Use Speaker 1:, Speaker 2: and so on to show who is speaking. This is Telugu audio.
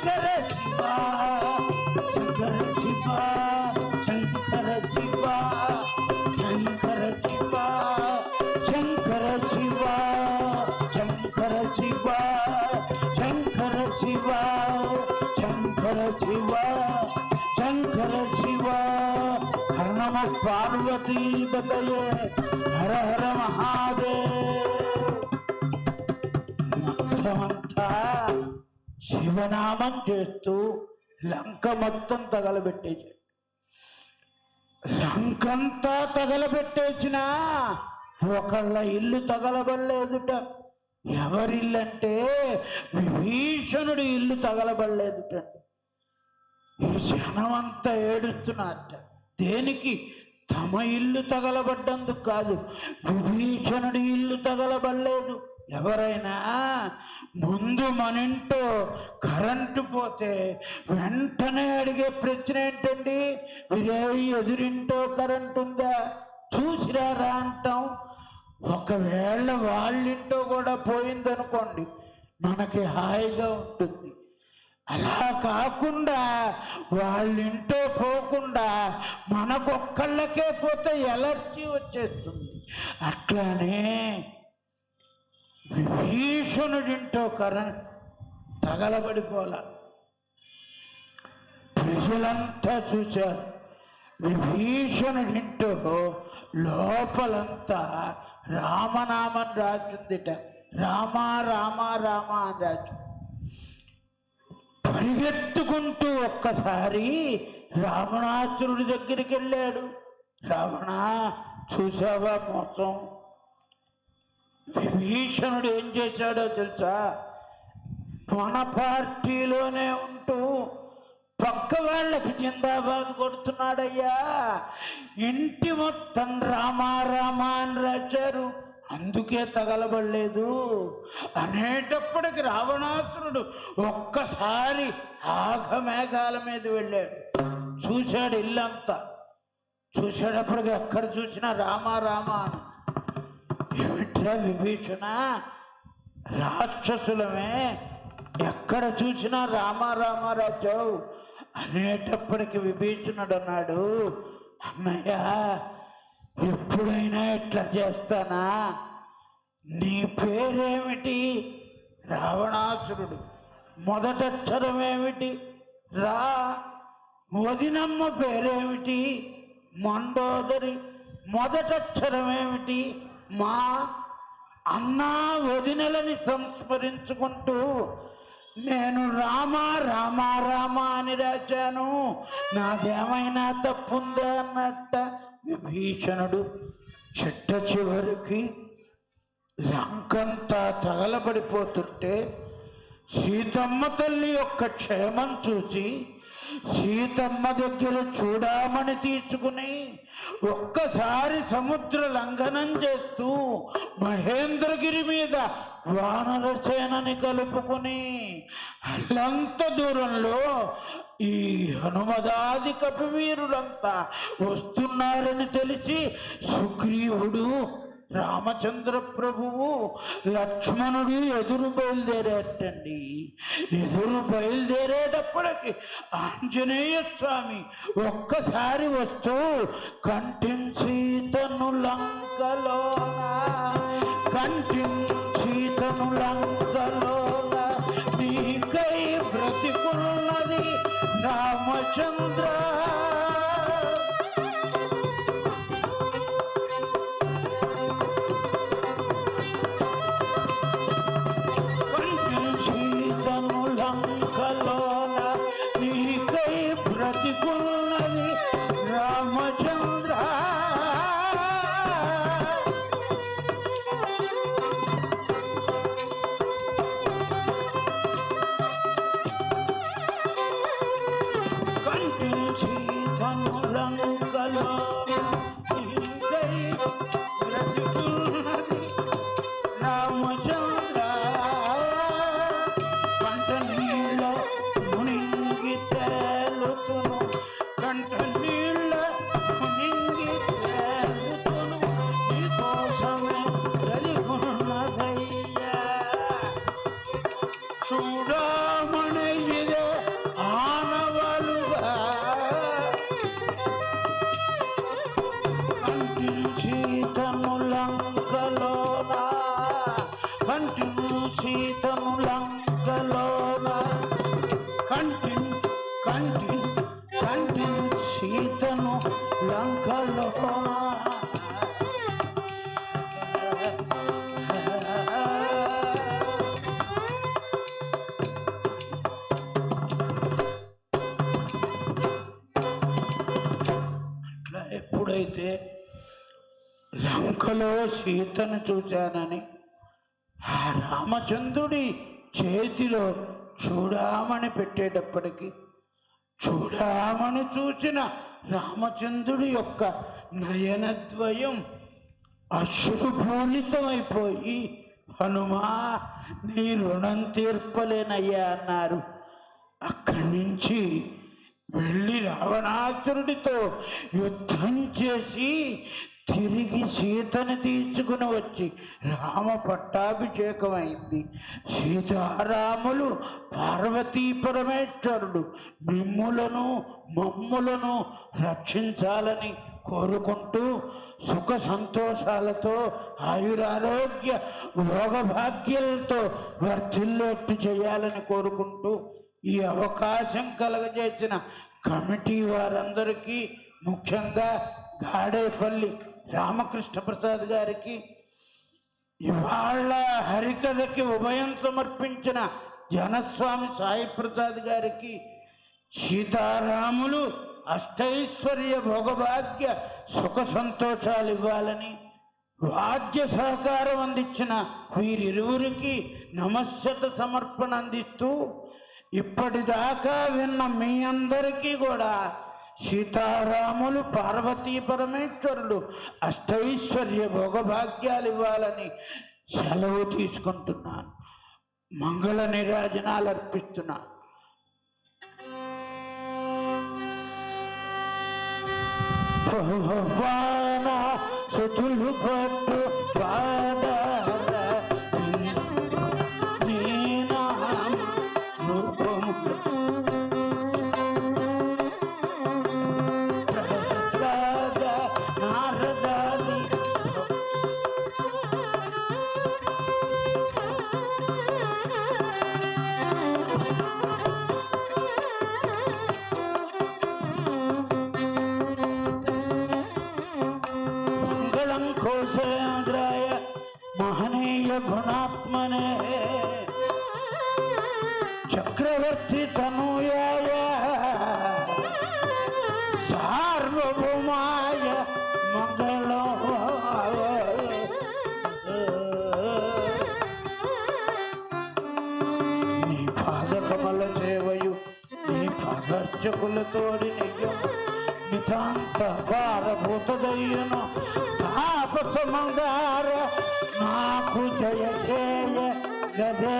Speaker 1: शंकर शिवा शंकर शिवा शंकर शिवा शंकर शिवा शंकर शिवा शंकर शिवा शंकर शिवा शंकर शिवा शंकर शिवा। हर नम पार्वती बदले हर हर महादेव। శివనామం చేస్తూ లంక మొత్తం తగలబెట్టేశాడు లంకంతా తగలబెట్టేసిన ఒకళ్ళ ఇల్లు తగలబడలేదుట. ఎవరిల్లంటే విభీషణుడి ఇల్లు తగలబడలేదుట. ఈ జనమంతా ఏడుస్తున్నారట. దేనికి? తమ ఇల్లు తగలబడ్డందుకు కాదు. విభీషణుడి ఇల్లు తగలబడలేదు. ఎవరైనా ముందు మన కరెంటు పోతే వెంటనే అడిగే ప్రశ్న ఏంటండి? మీరే ఎదురింటో కరెంటు ఉందా? చూసిరారా అంటాం. ఒకవేళ వాళ్ళింటో కూడా పోయిందనుకోండి మనకి హాయిగా ఉంటుంది. అలా కాకుండా వాళ్ళింటో పోకుండా మనకొక్కళ్ళకే పోతే ఎలర్జీ వచ్చేస్తుంది. అట్లానే విభీషణుడింటో కరెంట్ తగలబడిపోలా. ప్రజలంతా చూశారు. విభీషణుడింటో లోపలంతా రామనామం రాసిందిట రామ రామ రామ అని రాసింది పరిగెత్తుకుంటూ ఒక్కసారి రావణాసురుడి దగ్గరికి వెళ్ళాడు రావణ చూసావా మోసం? విభీషణుడు ఏం చేశాడో తెలుసా? మన పార్టీలోనే ఉంటూ పక్క వాళ్ళకి జిందాబాద్ కొడుతున్నాడయ్యా. ఇంటి మొత్తం రామా రామా అని రాశారు అందుకే తగలబడలేదు. అనేటప్పటికి రావణాసురుడు ఒక్కసారి ఆఘమేఘాల మీద వెళ్ళాడు. చూశాడు ఇల్లంతా. చూసేటప్పటికి ఎక్కడ చూసినా రామా రామా అని ఏమిట్రా విభీషణ రాక్షసులమే ఎక్కడ చూసినా రామ రామారాజావు అనేటప్పటికి విభీషణుడు అన్నాడు అన్నయ్య ఎప్పుడైనా ఇట్లా చేస్తానా? నీ పేరేమిటి? రావణాసురుడు. మొదటక్షరం ఏమిటి రా. వదినమ్మ పేరేమిటి? మండోదరి. మొదటక్షరం ఏమిటి మా అన్నా వదినలని సంస్మరించుకుంటూ నేను రామ రామ రామ అని రాశాను. నాదేమైనా తప్పుందా అన్నట్ట విభీషణుడు చిట్ట చివరికి లంకంతా తగలబడిపోతుంటే సీతమ్మ తల్లి యొక్క క్షేమం చూసి సీతమ్మ దగ్గర చూడామని తీర్చుకుని ఒక్కసారి సముద్ర లంఘనం చేస్తూ మహేంద్రగిరి మీద వానర సేనని కలుపుకుని అల్లంత దూరంలో ఈ హనుమదాది కపివీరులంతా వస్తున్నారని తెలిసి సుగ్రీవుడు రామచంద్ర ప్రభువు లక్ష్మణుడు ఎదురు బయలుదేరేటండి. ఎదురు బయలుదేరేటప్పటికి ఆంజనేయ స్వామి ఒక్కసారి వస్తూ కంటించీతను లంకలోన కంటించీతను లంకలోన నీకై బ్రతికున్నది రామచంద్ర. సీతము లంకలోన కంటి కంటి కంటి సీతను లంకలోన. అట్లా ఎప్పుడైతే లంకలో సీతను చూశానని ఆ రామచంద్రుడి చేతిలో చూడామని పెట్టేటప్పటికీ చూడామని చూసిన రామచంద్రుడి యొక్క నయనద్వయం అశ్రుభూలితమైపోయి హనుమా నీ రుణం తీర్పలేనయ్యా అన్నారు. అక్కడి నుంచి వెళ్ళి రావణాసురుడితో యుద్ధం చేసి తిరిగి సీతను తీర్చుకుని వచ్చి రామ పట్టాభిషేకమైంది. సీతారాములు పార్వతీ పరమేశ్వరుడు మిమ్ములను మమ్ములను రక్షించాలని కోరుకుంటూ సుఖ సంతోషాలతో ఆయురారోగ్య భోగభాగ్యాలతో వర్ధిల్లోట్టు చేయాలని కోరుకుంటూ ఈ అవకాశం కలగజేసిన కమిటీ వారందరికీ ముఖ్యంగా గాడేపల్లి రామకృష్ణ ప్రసాద్ గారికి ఇవాళ హరికథకి ఉభయం సమర్పించిన జనస్వామి సాయి ప్రసాద్ గారికి సీతారాములు అష్టైశ్వర్య భోగభాగ్య సుఖ సంతోషాలు ఇవ్వాలని వాద్య సహకారం అందించిన వీరిరువురికి నమస్యత సమర్పణ అందిస్తూ ఇప్పటిదాకా విన్న మీ అందరికీ కూడా సీతారాములు పార్వతీ పరమేశ్వరులు అష్టైశ్వర్య భోగభాగ్యాలు ఇవ్వాలని సెలవు తీసుకుంటున్నాను. మంగళ నిరాజనాలు అర్పిస్తున్నాను భగవాన సుతులు పట్టు పాదాల మంగళం కోశేంద్రాయ మహనీయ గుణాత్మనే. చక్రవర్తి తనూయాయ సార్వభౌమాయ మంగళం నీ పాదకమల సేవయు నీ नितांत बार भूत दैयन आप समंगार नाकु जय से गदे